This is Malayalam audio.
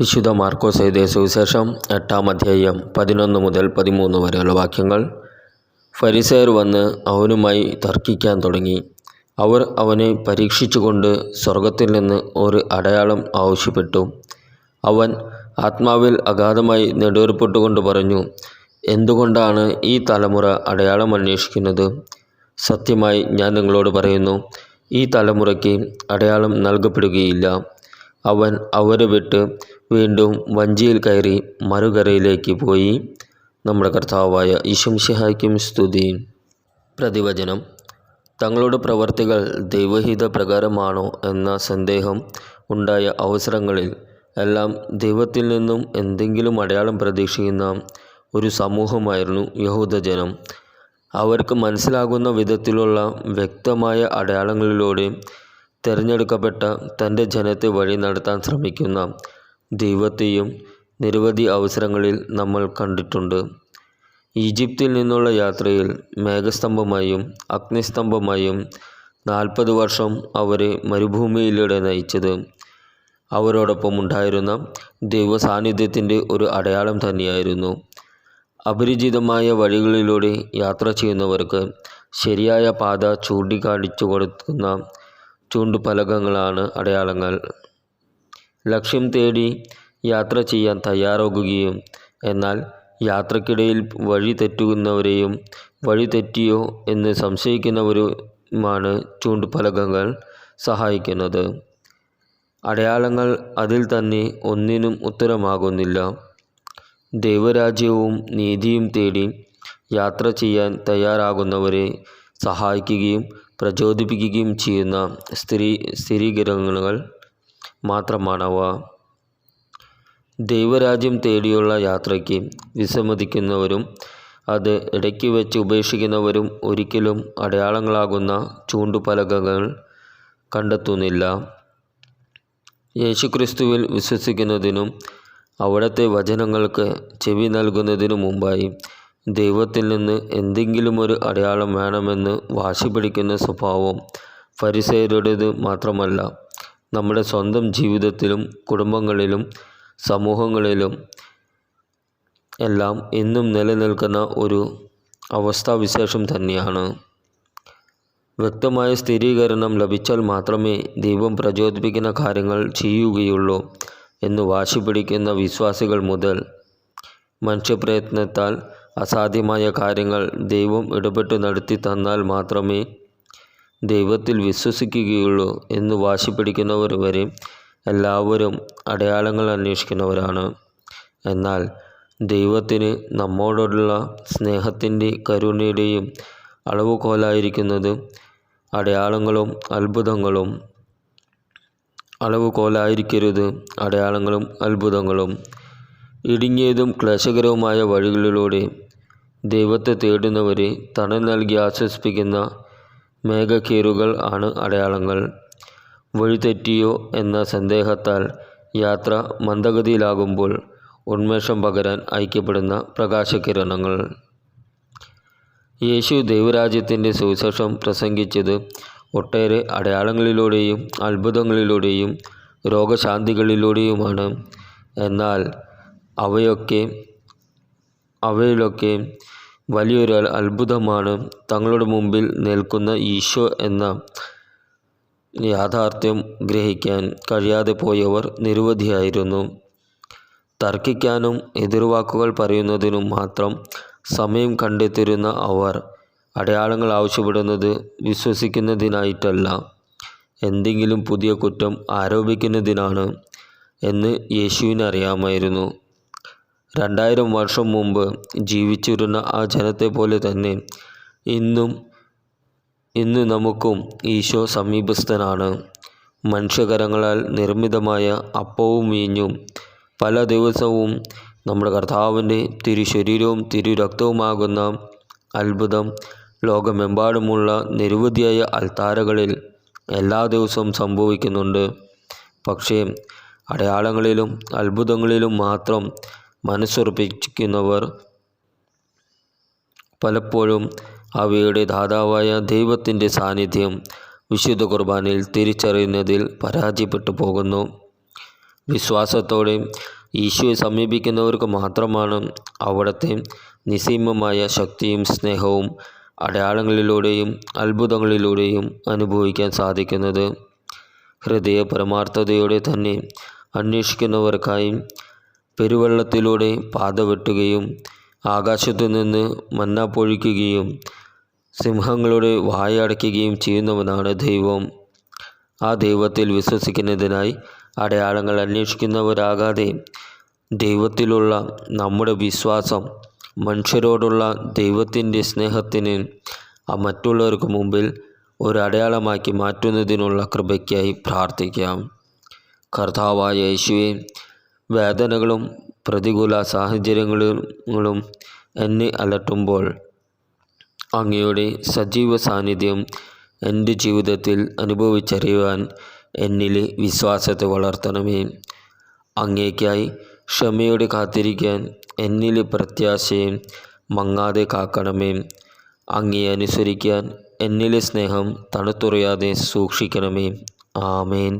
വിശുദ്ധ മാർക്കോസ് എഴുതിയ സുവിശേഷം എട്ടാം അധ്യായം പതിനൊന്ന് മുതൽ പതിമൂന്ന് വരെയുള്ള വാക്യങ്ങൾ. ഫരിസേർ വന്ന് അവനുമായി തർക്കിക്കാൻ തുടങ്ങി. അവർ അവനെ പരീക്ഷിച്ചുകൊണ്ട് സ്വർഗത്തിൽ നിന്ന് ഒരു അടയാളം ആവശ്യപ്പെട്ടു. അവൻ ആത്മാവിൽ അഗാധമായി നെടുവേർപ്പെട്ടുകൊണ്ട് പറഞ്ഞു എന്തുകൊണ്ടാണ് ഈ തലമുറ അടയാളം അന്വേഷിക്കുന്നത്? സത്യമായി ഞാൻ നിങ്ങളോട് പറയുന്നു ഈ തലമുറയ്ക്ക് അടയാളം നൽകപ്പെടുകയില്ല. അവൻ അവരെ വിട്ട് വീണ്ടും വഞ്ചിയിൽ കയറി മറുകരയിലേക്ക് പോയി. നമ്മുടെ കർത്താവായ ഈശംഷിഹായ്ക്കും സ്തുതി പ്രതിവചനം തങ്ങളുടെ പ്രവർത്തികൾ ദൈവഹിത പ്രകാരമാണോ എന്ന സന്ദേഹം ഉണ്ടായ അവസരങ്ങളിൽ എല്ലാം ദൈവത്തിൽ നിന്നും എന്തെങ്കിലും അടയാളം പ്രതീക്ഷിക്കുന്ന ഒരു സമൂഹമായിരുന്നു യഹൂദജനം. അവർക്ക് മനസ്സിലാകുന്ന വിധത്തിലുള്ള വ്യക്തമായ അടയാളങ്ങളിലൂടെ തിരഞ്ഞെടുക്കപ്പെട്ട തന്റെ ജനത്തെ വഴി നടത്താൻ ശ്രമിക്കുന്ന ദൈവത്തെയും നിരവധി അവസരങ്ങളിൽ നമ്മൾ കണ്ടിട്ടുണ്ട്. ഈജിപ്തിൽ നിന്നുള്ള യാത്രയിൽ മേഘസ്തംഭമായും അഗ്നിസ്തംഭമായും നാൽപ്പത് വർഷം അവരെ മരുഭൂമിയിലൂടെ നയിച്ചത്. അവരോടൊപ്പം ഉണ്ടായിരുന്ന ദൈവ സാന്നിധ്യത്തിന്റെ ഒരു അടയാളം തന്നെയായിരുന്നു. അപരിചിതമായ വഴികളിലൂടെ യാത്ര ചെയ്യുന്നവർക്ക് ശരിയായ പാത ചൂണ്ടിക്കാണിച്ചു കൊടുക്കുന്ന ചൂണ്ടുപലകങ്ങളാണ് അടയാളങ്ങൾ. ലക്ഷ്യം തേടി യാത്ര ചെയ്യാൻ തയ്യാറാകുകയും എന്നാൽ യാത്രക്കിടയിൽ വഴി തെറ്റുന്നവരെയും വഴി തെറ്റിയോ എന്ന് സംശയിക്കുന്നവരുമാണ് ചൂണ്ടുപലകങ്ങൾ സഹായിക്കുന്നത്. അടയാളങ്ങൾ അതിൽ തന്നെ ഒന്നിനും ഉത്തരമാകുന്നില്ല. ദൈവരാജ്യവും നീതിയും തേടി യാത്ര ചെയ്യാൻ തയ്യാറാകുന്നവരെ സഹായിക്കുകയും പ്രചോദിപ്പിക്കുകയും ചെയ്യുന്ന സ്ഥിരീ സ്ഥിരീകരണങ്ങൾ മാത്രമാണവ. ദൈവരാജ്യം തേടിയുള്ള യാത്രയ്ക്ക് വിസമ്മതിക്കുന്നവരും അത് ഇടയ്ക്ക് വെച്ച് ഉപേക്ഷിക്കുന്നവരും ഒരിക്കലും അടയാളങ്ങളാകുന്ന ചൂണ്ടുപലകകൾ കണ്ടെത്തുന്നില്ല. യേശുക്രിസ്തുവിൽ വിശ്വസിക്കുന്നതിനും അവിടുത്തെ വചനങ്ങൾക്ക് ചെവി നൽകുന്നതിനു മുമ്പായി ദൈവത്തിൽ നിന്ന് എന്തെങ്കിലും ഒരു അടയാളം വേണമെന്ന് വാശി പിടിക്കുന്ന സ്വഭാവം ഫരിസേരുടേത് മാത്രമല്ല. നമ്മുടെ സ്വന്തം ജീവിതത്തിലും കുടുംബങ്ങളിലും സമൂഹങ്ങളിലും എല്ലാം എന്നും നിലനിൽക്കുന്ന ഒരു അവസ്ഥാവിശേഷം തന്നെയാണ്. വ്യക്തമായ സ്ഥിരീകരണം ലഭിച്ചാൽ മാത്രമേ ദൈവം പ്രചോദിപ്പിക്കുന്ന കാര്യങ്ങൾ ചെയ്യുകയുള്ളൂ എന്ന് വാശി പിടിക്കുന്ന വിശ്വാസികൾ മുതൽ മനുഷ്യപ്രയത്നത്താൽ അസാധ്യമായ കാര്യങ്ങൾ ദൈവം ഇടപെട്ട് നടത്തി തന്നാൽ മാത്രമേ ദൈവത്തിൽ വിശ്വസിക്കുകയുള്ളൂ എന്ന് വാശി പിടിക്കുന്നവർ വരെ എല്ലാവരും അടയാളങ്ങൾ അന്വേഷിക്കുന്നവരാണ്. എന്നാൽ ദൈവത്തിന് നമ്മോടുള്ള സ്നേഹത്തിന്റെ കരുണയുടെയും അളവുകോലായിരിക്കുന്നത് അടയാളങ്ങളും അത്ഭുതങ്ങളും. അളവുകോലായിരിക്കരുത് അടയാളങ്ങളും അത്ഭുതങ്ങളും. ഇടുങ്ങിയതും ക്ലേശകരവുമായ വഴികളിലൂടെ ദൈവത്തെ തേടുന്നവരെ തണൽ നൽകി ആശ്വസിപ്പിക്കുന്ന മേഘക്കീറുകൾ ആണ് അടയാളങ്ങൾ. വഴിതെറ്റിയോ എന്ന സന്ദേഹത്താൽ യാത്ര മന്ദഗതിയിലാകുമ്പോൾ ഉന്മേഷം പകരാൻ ഐക്യപ്പെടുന്ന പ്രകാശകിരണങ്ങൾ. യേശു ദൈവരാജ്യത്തിന്റെ സുവിശേഷം പ്രസംഗിച്ചത് ഒട്ടേറെ അടയാളങ്ങളിലൂടെയും അത്ഭുതങ്ങളിലൂടെയും രോഗശാന്തികളിലൂടെയുമാണ്. എന്നാൽ അവയൊക്കെ അവയിലൊക്കെ വലിയൊരു അത്ഭുതമാണ് തങ്ങളുടെ മുമ്പിൽ നിൽക്കുന്ന ഈശോ എന്ന യാഥാർത്ഥ്യം ഗ്രഹിക്കാൻ കഴിയാതെ പോയവർ നിരവധിയായിരുന്നു. തർക്കിക്കാനും എതിർവാക്കുകൾ പറയുന്നതിനും മാത്രം സമയം കണ്ടെത്തിരുന്ന അവർ അടയാളങ്ങൾ ആവശ്യപ്പെടുന്നത് വിശ്വസിക്കുന്നതിനായിട്ടല്ല. എന്തെങ്കിലും പുതിയ കുറ്റം ആരോപിക്കുന്നതിനാണ് എന്ന് യേശുവിന് അറിയാമായിരുന്നു രണ്ടായിരം വർഷം മുമ്പ് ജീവിച്ചിരുന്ന ആ ജനത്തെ പോലെ തന്നെ ഇന്നും ഇന്ന് നമുക്കും ഈശോ സമീപസ്ഥനാണ്. മനുഷ്യകരങ്ങളാൽ നിർമ്മിതമായ അപ്പവും വീഞ്ഞും പല ദിവസവും നമ്മുടെ കർത്താവിന്റെ തിരുശരീരവും തിരുരക്തവുമാകുന്ന അത്ഭുതം ലോകമെമ്പാടുമുള്ള നിരവധിയായ അൽത്താരകളിൽ എല്ലാ ദിവസവും സംഭവിക്കുന്നുണ്ട്. പക്ഷേ അടയാളങ്ങളിലും അത്ഭുതങ്ങളിലും മാത്രം മനസ്സുറപ്പിക്കുന്നവർ പലപ്പോഴും അവയുടെ ദാതാവായ ദൈവത്തിന്റെ സാന്നിധ്യം വിശുദ്ധ കുർബാനയിൽ തിരിച്ചറിയുന്നതിൽ പരാജയപ്പെട്ടു പോകുന്നു. വിശ്വാസത്തോടെ ഈശോയെ സമീപിക്കുന്നവർക്ക് മാത്രമാണ് അവിടുത്തെ നിസീമമായ ശക്തിയും സ്നേഹവും അടയാളങ്ങളിലൂടെയും അത്ഭുതങ്ങളിലൂടെയും അനുഭവിക്കാൻ സാധിക്കുന്നത്. ഹൃദയ പരമാർത്ഥതയോടെ തന്നെ അന്വേഷിക്കുന്നവർക്കായി പെരുവെള്ളത്തിലൂടെ പാത വെട്ടുകയും ആകാശത്തു നിന്ന് മന്ന പൊഴിക്കുകയും സിംഹങ്ങളുടെ വായടയ്ക്കുകയും ചെയ്യുന്നവനാണ് ദൈവം. ആ ദൈവത്തിൽ വിശ്വസിക്കുന്നതിനായി അടയാളങ്ങൾ അന്വേഷിക്കുന്നവരാകാതെ ദൈവത്തിലുള്ള നമ്മുടെ വിശ്വാസം മനുഷ്യരോടുള്ള ദൈവത്തിന്റെ സ്നേഹത്തിന് മറ്റുള്ളവർക്ക് മുമ്പിൽ ഒരു അടയാളമാക്കി മാറ്റുന്നതിനുള്ള കൃപയ്ക്കായി പ്രാർത്ഥിക്കാം. കർത്താവായ യേശുവെ വേദനകളും പ്രതികൂല സാഹചര്യങ്ങളും എന്നെ അലട്ടുമ്പോൾ അങ്ങയുടെ സജീവ സാന്നിധ്യം എന്റെ ജീവിതത്തിൽ അനുഭവിച്ചറിയുവാൻ എന്നിലെ വിശ്വാസത്തെ വളർത്തണമേ. അങ്ങേക്കായി ക്ഷമയോടെ കാത്തിരിക്കാൻ എന്നിലെ പ്രത്യാശയും മങ്ങാതെ കാക്കണമേ. അങ്ങേ അനുസരിക്കാൻ എന്നിലെ സ്നേഹം തണുത്തുറയാതെ സൂക്ഷിക്കണമേ. ആമേൻ.